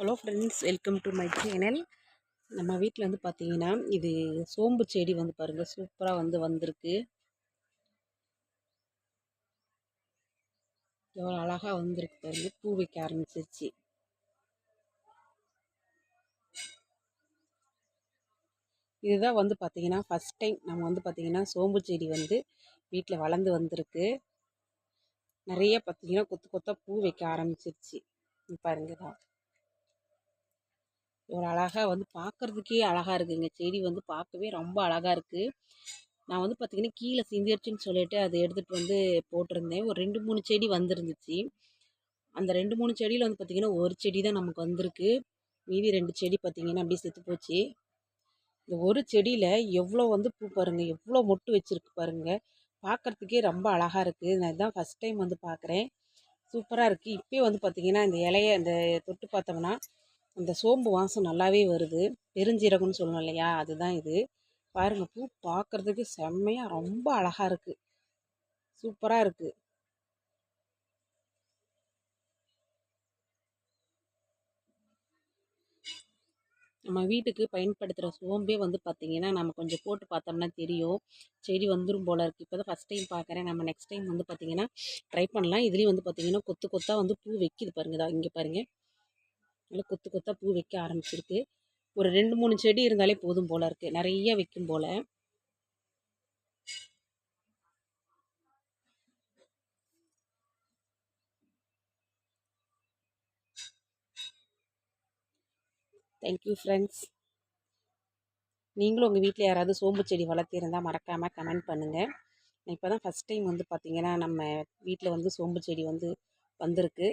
Hello friends welcome to my channel நம்ம வீட்டில் வந்து பார்த்தீங்கன்னா இது சோம்பு செடி வந்து பாருங்கள் சூப்பராக வந்து வந்திருக்கு. எவ்வளோ அழகாக வந்திருக்கு பாருங்க பூ வைக்க ஆரம்பிச்சிருச்சு. இதுதான் வந்து பார்த்தீங்கன்னா ஃபஸ்ட் டைம் நம்ம வந்து பார்த்தீங்கன்னா சோம்பு செடி வந்து வீட்டில் வளர்ந்து வந்திருக்கு. நிறைய பார்த்தீங்கன்னா கொத்து கொத்தாக பூ வைக்க ஆரம்பிச்சிருச்சு. பாருங்க தான் ஒரு அழகாக வந்து பார்க்குறதுக்கே அழகாக இருக்குங்க. செடி வந்து பார்க்கவே ரொம்ப அழகாக இருக்குது நான் வந்து பார்த்திங்கன்னா கீழே சிந்திருச்சுன்னு சொல்லிட்டு அதை எடுத்துகிட்டு வந்து போட்டிருந்தேன். ஒரு ரெண்டு மூணு செடி வந்துருந்துச்சு. அந்த ரெண்டு மூணு செடியில் வந்து பார்த்திங்கன்னா ஒரு செடி தான் நமக்கு வந்திருக்கு. மீதி ரெண்டு செடி பார்த்திங்கன்னா அப்படியே செத்து போச்சு. இந்த ஒரு செடியில் எவ்வளோ வந்து பூ பாருங்கள் எவ்வளோ மொட்டு வச்சுருக்கு பாருங்கள் பார்க்குறதுக்கே ரொம்ப அழகாக இருக்குது நான் இதுதான் ஃபஸ்ட் டைம் வந்து பார்க்குறேன் சூப்பராக இருக்குது இப்போயே வந்து பார்த்திங்கன்னா இந்த இலைய இந்த தொட்டு பார்த்தோம்னா அந்த சோம்பு வாசம் நல்லாவே வருது. பெருஞ்சீரகம்னு சொல்லணும் இல்லையா? அதுதான் இது. பாருங்க பூ பார்க்குறதுக்கு செம்மையாக ரொம்ப அழகாக இருக்குது சூப்பராக இருக்குது நம்ம வீட்டுக்கு பயன்படுத்துகிற சோம்பே வந்து பார்த்திங்கன்னா நம்ம கொஞ்சம் போட்டு பார்த்தோம்னா தெரியும். செடி வந்துடும் போல் இருக்குது இப்போ தான் ஃபஸ்ட் டைம் பார்க்குறேன் நம்ம நெக்ஸ்ட் டைம் வந்து பார்த்திங்கன்னா ட்ரை பண்ணலாம். இதுலேயும் வந்து பார்த்திங்கன்னா கொத்து கொத்தாக வந்து பூ வைக்கிது பாருங்க. இங்கே பாருங்கள் நல்லா கொத்து கொத்தாக பூ வைக்க ஆரம்பிச்சிருக்கு. ஒரு ரெண்டு மூணு செடி இருந்தாலே போதும் போல் இருக்குது நிறைய வைக்கும் போல். தேங்க்யூ ஃப்ரெண்ட்ஸ் நீங்களும் உங்கள் வீட்டில் யாராவது சோம்பு செடி வளர்த்திருந்தால் மறக்காமல் கமெண்ட் பண்ணுங்கள் இப்போ தான் ஃபஸ்ட் டைம் வந்து பார்த்திங்கன்னா நம்ம வீட்டில் வந்து சோம்பு செடி வந்து வந்திருக்கு.